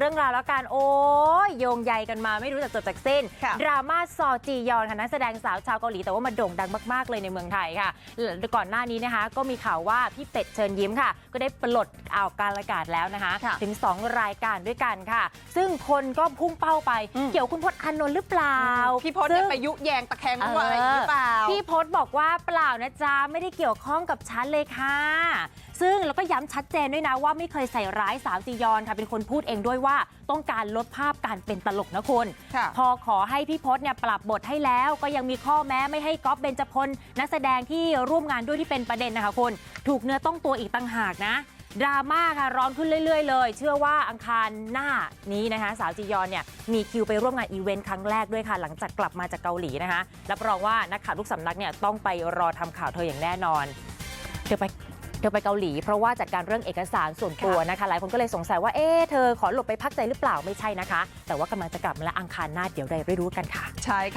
เรื่องราวแล้วกันโอ้ยโยงใยกันมาไม่รู้จักจบจากสิ้นค่ะดราม่าซอจียอนค่ะนักแสดงสาวชาวเกาหลีแต่ว่ามาโด่งดังมากๆเลยในเมืองไทยค่ะและก่อนหน้านี้นะคะ ก็มีข่าวว่าพี่เป็ดเชิญยิ้มค่ะ ก็ได้ปลดอ่าวการอากาศแล้วนะคะค่ะถึง 2 รายการด้วยกันค่ะ ซึ่งคนก็พุ่งเป้าไปอืมเกี่ยวคุณพจน์อานนท์หรือเปล่า พี่พจน์เนี่ยซึ่งไปยุแยงตะแคงมั่วอะไรอย่างนี้หรือเปล่าพี่พศบอกว่าเปล่านะจ๊ะไม่ได้เกี่ยวข้องกับฉันเลยค่ะ ซึ่งแล้วก็ย้ำชัดเจนด้วยนะว่าไม่เคยใส่ร้ายสาวจียอนค่ะเป็นคนพูดเองด้วยว่าต้องการลดภาพการเป็นตลกนะคุณค่ะพอขอให้พี่พศเนี่ยปรับบทให้แล้วก็ยังมีข้อแม้ไม่ให้ก๊อฟเบญจพลนักแสดงที่ร่วมงานด้วยที่เป็นประเด็นนะคะคุณ ถูกเนื้อต้องตัวอีกต่างหากนะดราม่าค่ะร้อนขึ้นเรื่อย ๆ เลย เชื่อว่าอังคารหน้านี้นะคะ สาวจียอนเนี่ยมีคิวไปร่วมงานอีเวนต์ครั้งแรกด้วยค่ะ หลังจากกลับมาจากเกาหลีนะคะรับรองว่านักข่าวทุกสำนักเนี่ยต้องไปรอทำข่าวเธออย่างแน่นอน เธอไป เธอไปเกาหลีเพราะว่าจัดการเรื่องเอกสารส่วนตัวนะคะ หลายคนก็เลยสงสัยว่าเอ๊ะเธอขอหลบไปพักใจหรือเปล่าไม่ใช่นะคะ แต่ว่ากำลังจะกลับมาแล้วอังคารหน้าเดี๋ยวได้รู้กันค่ะ ใช่ค่ะ